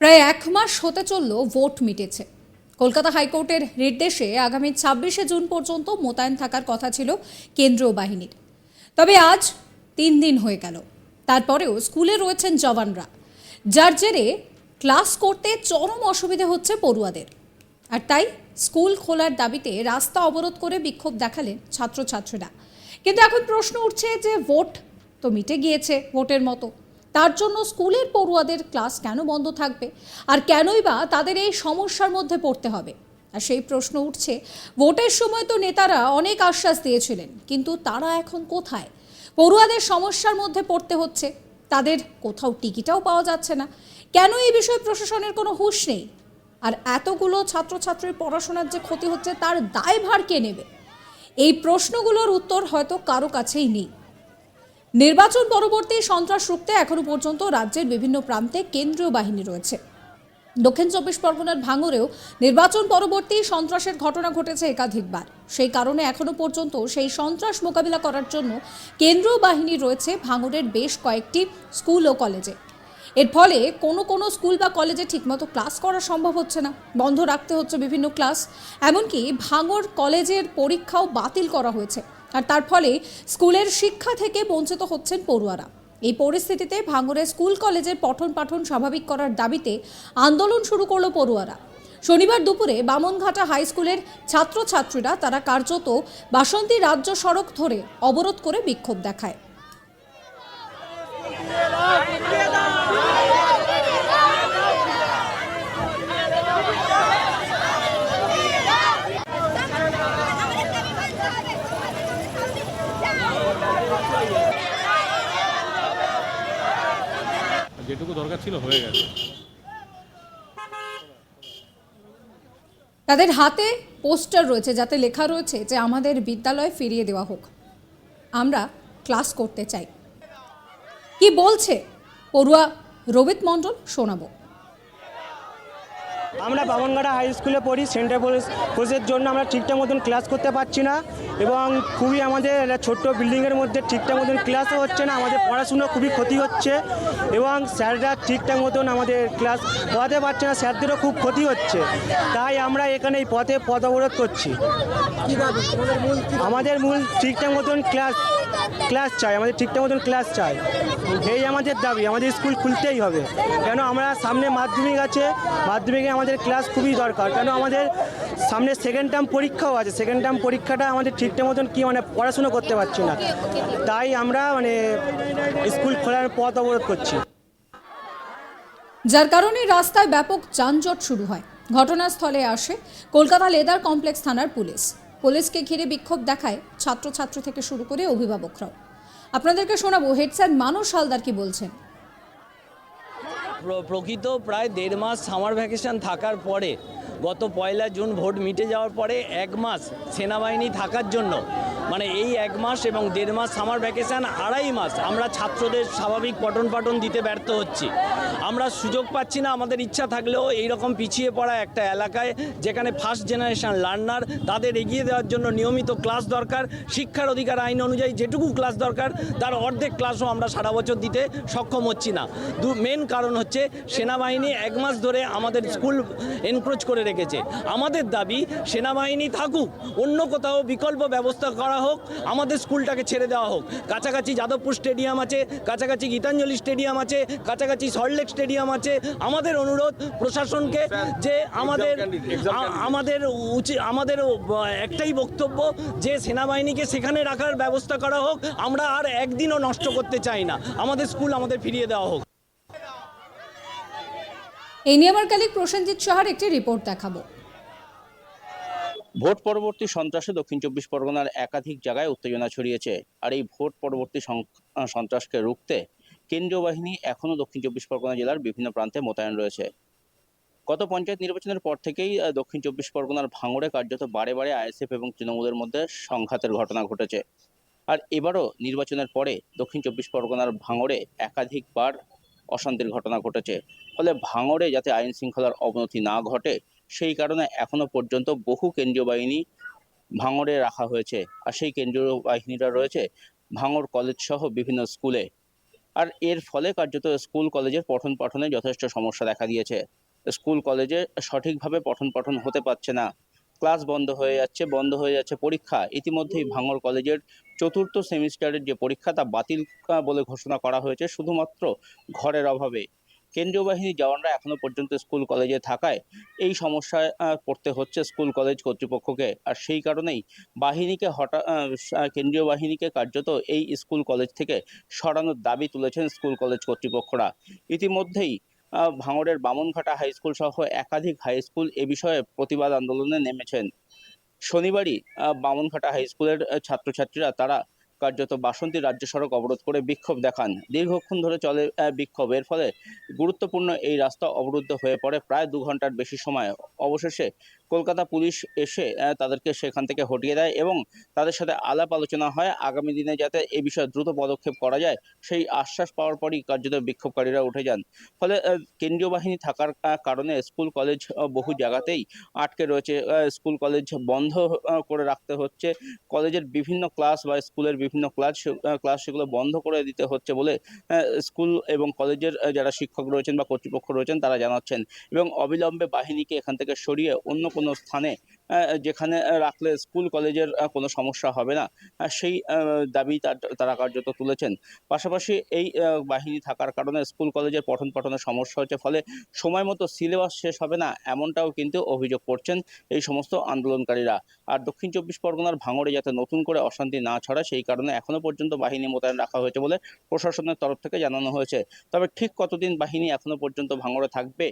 প্রায় এক মাস হতে চলল ভোট মিটেছে। কলকাতা হাইকোর্টের নির্দেশে আগামী ছাব্বিশে জুন পর্যন্ত মোতায়েন থাকার কথা ছিল কেন্দ্রীয় বাহিনীর। তবে আজ তিন দিন হয়ে গেল। তারপরেও স্কুলে রয়েছেন জওয়ানরা, যার জেরে ক্লাস করতে চরম অসুবিধে হচ্ছে পড়ুয়াদের। আর তাই স্কুল খোলার দাবিতে রাস্তা অবরোধ করে বিক্ষোভ দেখালেন ছাত্রছাত্রীরা। কিন্তু এখন প্রশ্ন উঠছে যে ভোট তো মিটে গিয়েছে ভোটের মতো। তার জন্য স্কুলের পড়ুয়াদের ক্লাস কেন বন্ধ থাকবে? আর কেনই বা তাদের এই সমস্যার মধ্যে পড়তে হবে? আর সেই প্রশ্ন উঠছে, ভোটের সময় তো নেতারা অনেক আশ্বাস দিয়েছিলেন, কিন্তু তারা এখন কোথায়? পড়ুয়াদের সমস্যার মধ্যে পড়তে হচ্ছে, তাদের কোথাও টিকিটাও পাওয়া যাচ্ছে না। কেন এই বিষয়ে প্রশাসনের কোনো হুঁশ নেই? আর এতগুলো ছাত্রছাত্রীর পড়াশোনার যে ক্ষতি হচ্ছে, তার দায়ভার কে নেবে? এই প্রশ্নগুলোর উত্তর হয়তো কারও কাছেই নেই। নির্বাচন পরবর্তী সন্ত্রাস রুখতে এখনও পর্যন্ত রাজ্যের বিভিন্ন প্রান্তে কেন্দ্রীয় বাহিনী রয়েছে। দক্ষিণ চব্বিশ পরগনার ভাঙরেও নির্বাচন পরবর্তী সন্ত্রাসের ঘটনা ঘটেছে একাধিকবার। সেই কারণে এখনও পর্যন্ত সেই সন্ত্রাস মোকাবিলা করার জন্য কেন্দ্রীয় বাহিনী রয়েছে ভাঙরের বেশ কয়েকটি স্কুল ও কলেজে। এর ফলে কোনো কোনো স্কুল বা কলেজে ঠিকমতো ক্লাস করা সম্ভব হচ্ছে না। বন্ধ রাখতে হচ্ছে বিভিন্ন ক্লাস। এমনকি ভাঙর কলেজের পরীক্ষাও বাতিল করা হয়েছে। আর তার ফলে স্কুলের শিক্ষা থেকে বঞ্চিত হচ্ছেন পড়ুয়ারা। এই পরিস্থিতিতে ভাঙড়ের স্কুল কলেজের পঠন পাঠন স্বাভাবিক করার দাবিতে আন্দোলন শুরু করল পড়ুয়ারা। শনিবার দুপুরে বামনঘাটা হাই স্কুলের ছাত্রছাত্রীরা তারা কার্যত বাসন্তী রাজ্য সড়ক ধরে অবরোধ করে বিক্ষোভ দেখায় যেটুকু দরকার ছিল, হয়ে গেছে। তাদের হাতে পোস্টার রয়েছে, যাতে লেখা রয়েছে যে আমাদের বিদ্যালয় ফিরিয়ে দেওয়া হোক। আমরা ক্লাস করতে চাই। কি বলছে? পড়ুয়া রবিত মণ্ডল শোনাবো। আমরা বামনগাড়া হাই স্কুলে পড়ি সেন্টার কোর্সের জন্য আমরা ঠিকঠাক মতন ক্লাস করতে পারছি না এবং খুবই আমাদের ছোট্ট বিল্ডিংয়ের মধ্যে ঠিকঠাক মতন ক্লাসও হচ্ছে না আমাদের পড়াশুনো খুবই ক্ষতি হচ্ছে এবং স্যাররা ঠিকঠাক মতন আমাদের ক্লাস পড়াতে পারছে না স্যারদেরও খুব ক্ষতি হচ্ছে। তাই আমরা এখানে এই পথে পথ অবরোধ করছি। আমাদের মূল ঠিকঠাক মতন ক্লাস ক্লাস চাই, আমাদের ঠিকঠাক মতন ক্লাস চাই। এই আমাদের দাবি, আমাদের স্কুল খুলতেই হবে। কেন আমরা সামনে মাধ্যমিক আছে, মাধ্যমিকে আমাদের ক্লাস খুবই দরকার। কেন আমাদের সামনে সেকেন্ড টার্ম পরীক্ষাও আছে সেকেন্ড টার্ম পরীক্ষাটা আমাদের ঠিকঠাক মতন কি মানে পড়াশুনো করতে পারছি না। তাই আমরা মানে স্কুল খোলার পথ অবরোধ করছি। যার কারণে রাস্তায় ব্যাপক যানজট শুরু হয়। ঘটনাস্থলে আসে কলকাতা লেদার কমপ্লেক্স থানার পুলিশ। পুলিশকে ঘিরে বিক্ষোভ দেখায় ছাত্রছাত্রী থেকে শুরু করে অভিভাবকরাও। আপনাদেরকে শোনাবো হেড স্যার মানুষ হালদার কি বলছেন? প্র- প্রকৃত প্রায় দেড় মাস সামার ভ্যাকেশন থাকার পরে, গত পয়লা জুন ভোট মিটে যাওয়ার পরে এক মাস সেনাবাহিনী থাকার জন্য মানে এই এক মাস এবং দেড় মাস সামার ভ্যাকেশন আড়াই মাস আমরা ছাত্রদের স্বাভাবিক পঠন পাঠন দিতে ব্যর্থ হচ্ছি। আমরা সুযোগ পাচ্ছি না, আমাদের ইচ্ছা থাকলেও এই রকম পিছিয়ে পড়া একটা এলাকায় যেখানে ফার্স্ট জেনারেশন লার্নার তাদের এগিয়ে দেওয়ার জন্য নিয়মিত ক্লাস দরকার, শিক্ষার অধিকার, আইন অনুযায়ী যেটুকু ক্লাস দরকার, তার অর্ধেক ক্লাসও আমরা সারা বছর দিতে সক্ষম হচ্ছি না। দু মেন কারণ হচ্ছে সেনাবাহিনী এক মাস ধরে আমাদের স্কুল এনক্রোচ করে রেখেছে। আমাদের দাবি, সেনাবাহিনী থাকুক, অন্য কোথাও বিকল্প ব্যবস্থা করা হোক, আমাদের স্কুলটাকে ছেড়ে দেওয়া হোক। কাছাকাছি যাদবপুর স্টেডিয়াম আছে, কাছাকাছি গীতাঞ্জলি স্টেডিয়াম আছে, কাছাকাছি সল্টলেক স্টেডিয়াম আছে। আমাদের অনুরোধ প্রশাসনকে যে আমাদের আমাদের উচিত আমাদের একটাই বক্তব্য যে সেনাবাহিনীকে সেখানে রাখার ব্যবস্থা করা হোক। আমরা আর একদিনও নষ্ট করতে চাই না। আমাদের স্কুল আমাদের ফিরিয়ে দেওয়া হোক। এই নিয়ে আমার কালিক প্রসেনজিৎ সাহার একটি রিপোর্ট দেখাবো। ভোট পরবর্তী সন্ত্রাসে দক্ষিণ চব্বিশ পরগনার একাধিক জায়গায় উত্তেজনা ছড়িয়েছে। আর এই ভোট পরবর্তী সং- সন্ত্রাসকে রুখতে কেন্দ্রীয় বাহিনী এখনও দক্ষিণ চব্বিশ পরগনা জেলার বিভিন্ন প্রান্তে মোতায়েন রয়েছে। গত পঞ্চায়েত নির্বাচনের পর থেকেই দক্ষিণ চব্বিশ পরগনার ভাঙড়ে কার্যত বারে বারে আইএসএফ এবং তৃণমূলের মধ্যে সংঘাতের ঘটনা ঘটেছে। আর এবারও নির্বাচনের পরে দক্ষিণ চব্বিশ পরগনার ভাঙড়ে একাধিকবার অশান্তির ঘটনা ঘটেছে। ফলে ভাঙড়ে যাতে আইন শৃঙ্খলার অবনতি না ঘটে, সেই কারণে এখনও পর্যন্ত বহু কেন্দ্রীয় বাহিনী ভাঙড়ে রাখা হয়েছে। আর সেই কেন্দ্রীয় বাহিনীরা রয়েছে ভাঙড় কলেজ সহ বিভিন্ন স্কুলে। আর এর ফলে কার্যত স্কুল কলেজের পঠন পাঠনে যথেষ্ট সমস্যা দেখা দিয়েছে। স্কুল কলেজে সঠিকভাবে পঠন পাঠন হতে পারছে না। ক্লাস বন্ধ হয়ে যাচ্ছে, বন্ধ হয়ে যাচ্ছে পরীক্ষা। ইতিমধ্যেই ভাঙর কলেজের চতুর্থ সেমিস্টারের যে পরীক্ষা, তা বাতিল বলে ঘোষণা করা হয়েছে। শুধুমাত্র ঘরের অভাবে। কেন্দ্রীয় বাহিনীর জওয়ানরা এখনও পর্যন্ত স্কুল কলেজে থাকায় এই সমস্যায় পড়তে হচ্ছে স্কুল কলেজ কর্তৃপক্ষকে। আর সেই কারণেই বাহিনীকে হঠাৎ কেন্দ্রীয় বাহিনীকে কার্যত এই স্কুল কলেজ থেকে সরানোর দাবি তুলেছেন স্কুল কলেজ কর্তৃপক্ষরা। ইতিমধ্যেই ভাঙড়ের বামনঘাটা হাই স্কুল সহ একাধিক হাই স্কুল এ বিষয়ে প্রতিবাদ আন্দোলনে নেমেছেন। শনিবারই বামনঘাটা হাই স্কুলের ছাত্রছাত্রীরা তারা কার্যত বাসন্তী রাজ্য সড়ক অবরোধ করে বিক্ষোভ দেখান। দীর্ঘক্ষণ ধরে চলে বিক্ষোভ। এর ফলে গুরুত্বপূর্ণ এই রাস্তা অবরুদ্ধ হয়ে পড়ে প্রায় দু ঘণ্টার বেশি সময়। অবশেষে কলকাতা পুলিশ এসে তাদেরকে সেখান থেকে হটিয়ে দেয় এবং তাদের সাথে আলাপ আলোচনা হয় আগামী দিনে যাতে এ বিষয়ে দ্রুত পদক্ষেপ করা যায়, সেই আশ্বাস পাওয়ার পরই কার্যত বিক্ষোভকারীরা উঠে যান। ফলে কেন্দ্রীয় বাহিনী থাকার কারণে স্কুল, কলেজ বহু জায়গাতেই আটকে রয়েছে। স্কুল, কলেজ বন্ধ করে রাখতে হচ্ছে। কলেজের বিভিন্ন ক্লাস বা স্কুলের বিভিন্ন ক্লাস ক্লাস সেগুলো বন্ধ করে দিতে হচ্ছে বলে স্কুল এবং কলেজের যারা শিক্ষক রয়েছেন বা কর্তৃপক্ষ রয়েছেন তারা জানাচ্ছেন এবং অবিলম্বে বাহিনীকে এখান থেকে সরিয়ে অন্য কোনো স্থানে আহ, যেখানে রাখলে স্কুল, কলেজের কোনো সমস্যা হবে না। সেই দাবি তার- কার্যত তুলেছেন। পাশাপাশি এই বাহিনী থাকার কারণে স্কুল, কলেজের পঠন পাঠনের সমস্যা হচ্ছে, ফলে সময় মতো সিলেবাস শেষ হবে না, এমনটাও কিন্তু অভিযোগ করছেন এই সমস্ত আন্দোলনকারীরা। আর দক্ষিণ চব্বিশ পরগনার ভাঙড়ে যাতে নতুন করে অশান্তি না ছড়ায়, সেই কারণে এখনও পর্যন্ত বাহিনী মোতায়েন রাখা হয়েছে বলে প্রশাসনের তরফ থেকে জানানো হয়েছে। তবে ঠিক কতদিন বাহিনী এখনও পর্যন্ত ভাঙড়ে থাকবে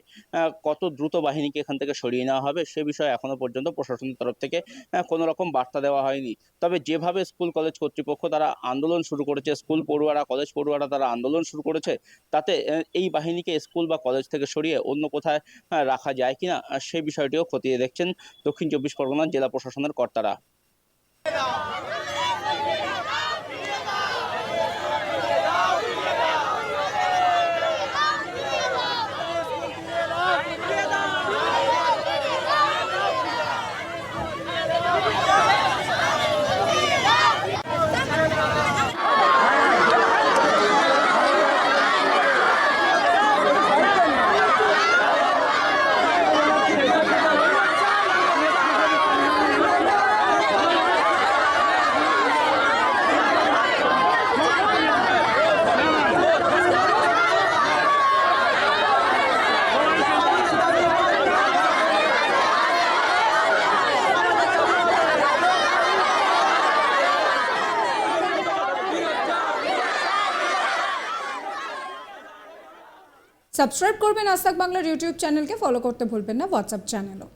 কত দ্রুত বাহিনীকে এখান থেকে সরিয়ে নেওয়া হবে, সে বিষয়ে এখনও পর্যন্ত প্রশাসনের তরফ থেকে কোনো রকম বার্তা দেওয়া হয়নি। তবে যেভাবে স্কুল, কলেজ কর্তৃপক্ষ তারা আন্দোলন শুরু করেছে, স্কুল পড়ুয়ারা, কলেজ পড়ুয়ারা তারা আন্দোলন শুরু করেছে, তাতে এই বাহিনীকে স্কুল বা কলেজ থেকে সরিয়ে অন্য কোথায় রাখা যায় কিনা সেই বিষয়টিও খতিয়ে দেখছেন দক্ষিণ চব্বিশ পরগনার জেলা প্রশাসনের কর্তারা। সাবস্ক্রাইব করবেন আস্তাক বাংলার ইউটিউব চ্যানেলকে ফলো করতে ভুলবেন না হোয়াটসঅ্যাপ চ্যানেলও